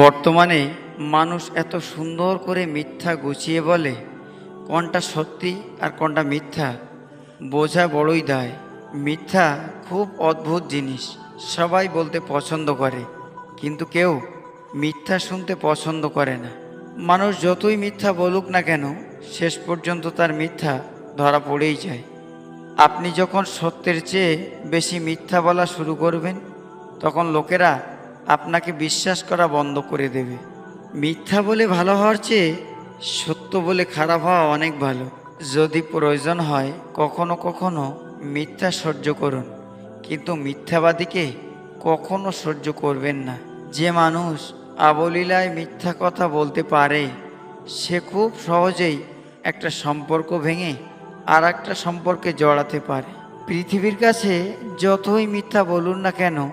বর্তমানে মানুষ এত সুন্দর করে মিথ্যা গুছিয়ে বলে, কোনটা সত্যি আর কোনটা মিথ্যা, বোঝা বড়ই দায়। মিথ্যা খুব অদ্ভুত জিনিস, সবাই বলতে পছন্দ করে, কিন্তু কেউ মিথ্যা শুনতে পছন্দ করে না। মানুষ যতই মিথ্যা বলুক না কেন, শেষ পর্যন্ত তার মিথ্যা ধরা পড়েই যায়। আপনি যখন সত্যের চেয়ে বেশি মিথ্যা বলা শুরু করবেন, তখন লোকেরা আপনাকে বিশ্বাস করা বন্ধ করে দেবে। মিথ্যা বলে ভালো হওয়ার চেয়ে সত্য বলে খারাপ হওয়া অনেক ভালো। যদি প্রয়োজন হয়, কখনো কখনো মিথ্যা সহ্য করুন। কিন্তু মিথ্যাবাদীকে কখনো সহ্য করবেন না। যে মানুষ আবলীলায় মিথ্যা কথা বলতে পারে, সে খুব সহজেই একটা সম্পর্ক ভেঙে আর একটা সম্পর্কে জড়াতে পারে। পৃথিবীর কাছে যতই মিথ্যা বলুন না কেন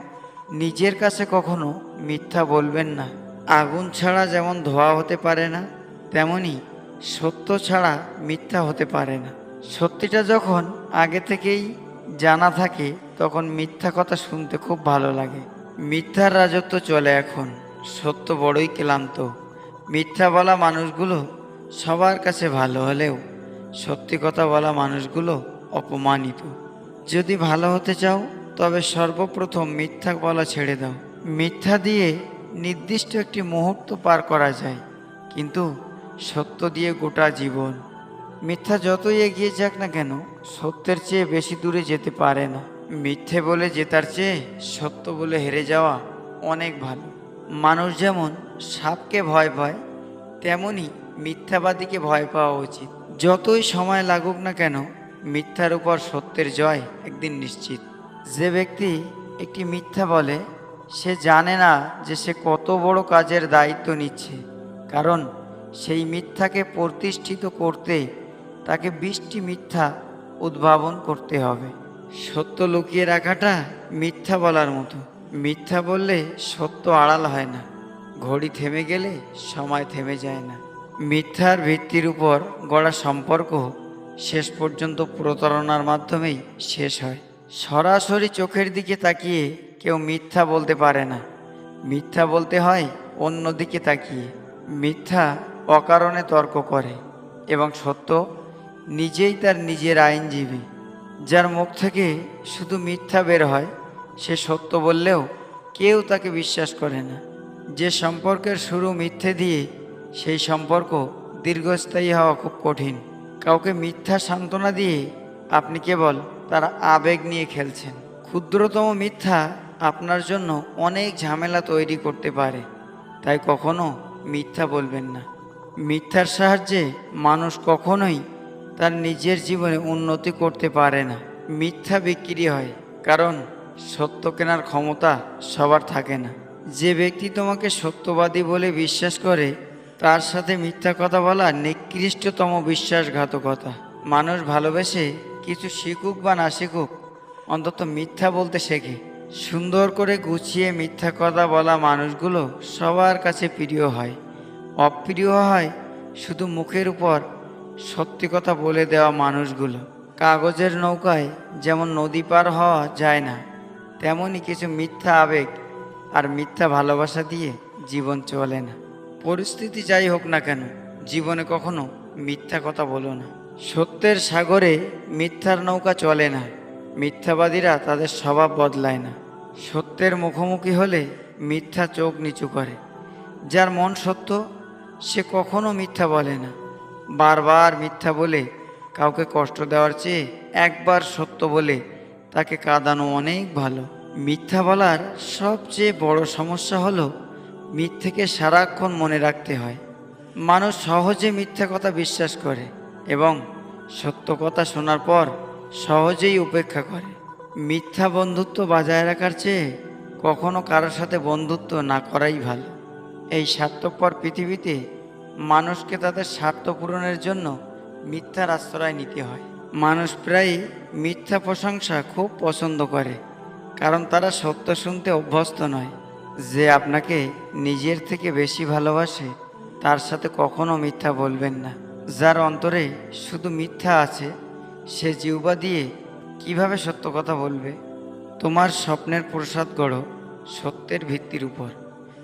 নিজের কাছে কখনো মিথ্যা বলবেন না। আগুন ছাড়া যেমন ধোয়া হতে পারে না, তেমনি সত্য ছাড়া মিথ্যা হতে পারে না। সত্যিটা যখন আগে থেকেই জানা থাকে, তখন মিথ্যা কথা শুনতে খুব ভালো লাগে। মিথ্যার রাজত্ব চলে এখন। সত্য বড়ই ক্লান্ত। মিথ্যা বলা মানুষগুলো সবার কাছে ভালো হলেও, সত্যি কথা বলা মানুষগুলো অপমানিত। যদি ভালো হতে চাও তবে সর্বপ্রথম মিথ্যা বলা ছেড়ে দাও। মিথ্যা দিয়ে নির্দিষ্ট একটি মুহূর্ত পার করা যায়, কিন্তু সত্য দিয়ে গোটা জীবন। মিথ্যা যতই এগিয়ে যাক না কেন, সত্যের চেয়ে বেশি দূরে যেতে পারে না। মিথ্যে বলে জেতার চেয়ে সত্য বলে হেরে যাওয়া অনেক ভালো। মানুষ যেমন সাপকে ভয় পায়, তেমনি মিথ্যাবাদীকে ভয় পাওয়া উচিত। যতই সময় লাগুক না কেন, মিথ্যার উপর সত্যের জয় একদিন নিশ্চিত। যে ব্যক্তি একটি মিথ্যা বলে, সে জানে না যে সে কত বড় কাজের দায়িত্ব নিচ্ছে। কারণ সেই মিথ্যাকে প্রতিষ্ঠিত করতে তাকে বৃষ্টি মিথ্যা উদ্ভাবন করতে হবে। সত্য লুকিয়ে রাখাটা মিথ্যা বলার মতো। মিথ্যা বললে সত্য আড়াল হয় না। ঘড়ি থেমে গেলে সময় থেমে যায় না। মিথ্যার ভিত্তির উপর গড়া সম্পর্ক শেষ পর্যন্ত প্রতারণার মাধ্যমেই শেষ হয়। সরাসরি চোখের দিকে তাকিয়ে কেউ মিথ্যা বলতে পারে না। মিথ্যা বলতে হয় অন্য দিকে তাকিয়ে। মিথ্যা অকারণে তর্ক করে এবং সত্য নিজেই তার নিজের আইনজীবী। যার মুখ থেকে শুধু মিথ্যা বের হয়, সে সত্য বললেও কেউ তাকে বিশ্বাস করে না। যে সম্পর্কের শুরু মিথ্যে দিয়ে, সেই সম্পর্ক দীর্ঘস্থায়ী হওয়া খুব কঠিন। কাউকে মিথ্যা সান্ত্বনা দিয়ে আপনি কেবল তার আবেগ নিয়ে খেলছেন। ক্ষুদ্রতম মিথ্যা আপনার জন্য অনেক ঝামেলা তৈরি করতে পারে। তাই কখনো মিথ্যা বলবেন না। মিথ্যার সাহায্যে মানুষ কখনোই তার নিজের জীবনে উন্নতি করতে পারে না। মিথ্যা বিক্রি হয় কারণ সত্য কেনার ক্ষমতা সবার থাকে না। যে ব্যক্তি তোমাকে সত্যবাদী বলে বিশ্বাস করে, তার সাথে মিথ্যা কথা বলা নিকৃষ্টতম বিশ্বাসঘাতকতা। মানুষ ভালোবেসে কিছু শিখুক বা না শিখুক, অন্তত মিথ্যা বলতে শেখে। সুন্দর করে গুছিয়ে মিথ্যা কথা বলা মানুষগুলো সবার কাছে প্রিয় হয়। অপ্রিয় হয় শুধু মুখের উপর, সত্যি কথা বলে দেওয়া মানুষগুলো। কাগজের নৌকায় যেমন নদী পার হওয়া যায় না তেমনই কিছু মিথ্যা আবেগ আর মিথ্যা ভালোবাসা দিয়ে জীবন চলে না। পরিস্থিতি যাই হোক না কেন, জীবনে কখনো মিথ্যা কথা বলো না। সত্যের সাগরে মিথ্যার নৌকা চলে না, মিথ্যাবাদীরা তাদের স্বভাব বদলায় না। সত্যের মুখোমুখি হলে মিথ্যা চোখ নিচু করে। যার মন সত্য, সে কখনো মিথ্যা বলে না। বারবার মিথ্যা বলে কাউকে কষ্ট দেওয়ার চেয়ে একবার সত্য বলে তাকে কাঁদানো অনেক ভালো। মিথ্যা বলার সবচেয়ে বড় সমস্যা হলো মিথ্যেকে সারাক্ষণ মনে রাখতে হয়। মানুষ সহজে মিথ্যা কথা বিশ্বাস করে। এবং সত্য কথা শোনার পর সহজেই উপেক্ষা করে। মিথ্যা বন্ধুত্ব বজায় রাখার চেয়ে কখনো কারোর সাথে বন্ধুত্ব না করাই ভালো। এই স্বার্থপর পৃথিবীতে মানুষকে তাদের স্বার্থ পূরণের জন্য মিথ্যার আশ্রয় নিতে হয়। মানুষ প্রায়ই মিথ্যা প্রশংসা খুব পছন্দ করে, কারণ তারা সত্য শুনতে অভ্যস্ত নয়। যে আপনাকে নিজের থেকে বেশি ভালোবাসে, তার সাথে কখনো মিথ্যা বলবেন না। যার অন্তরে শুধু মিথ্যা আছে, সে জিউবা দিয়ে কীভাবে সত্য কথা বলবে? তোমার স্বপ্নের প্রসাদ গড়ো সত্যের ভিত্তির উপর।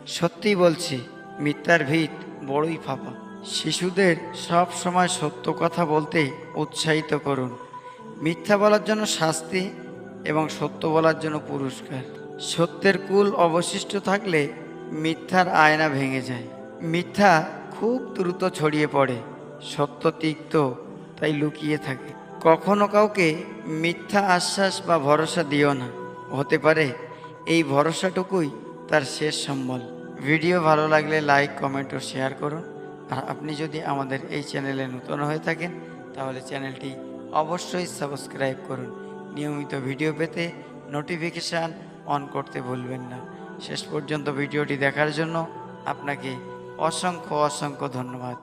সত্যি বলছি, মিথ্যার ভিত বড়ই ফাঁপা। শিশুদের সব সময় সত্য কথা বলতে উৎসাহিত করুন। মিথ্যা বলার জন্য শাস্তি এবং সত্য বলার জন্য পুরস্কার। সত্যের কুল অবশিষ্ট থাকলে মিথ্যার আয়না ভেঙে যায়। মিথ্যা খুব দ্রুত ছড়িয়ে পড়ে। সত্য তিক্ত, তাই লুকিয়ে থাকে। কখনো কাউকে মিথ্যা আশ্বাস বা ভরসা দিও না। হতে পারে এই ভরসাটুকুই তার শেষ সম্বল। ভিডিও ভালো লাগলে লাইক, কমেন্ট ও শেয়ার করুন। আর আপনি যদি আমাদের এই চ্যানেলে নতুন হয়ে থাকেন, তাহলে চ্যানেলটি অবশ্যই সাবস্ক্রাইব করুন। নিয়মিত ভিডিও পেতে নোটিফিকেশান অন করতে ভুলবেন না। শেষ পর্যন্ত ভিডিওটি দেখার জন্য আপনাকে অসংখ্য অসংখ্য ধন্যবাদ।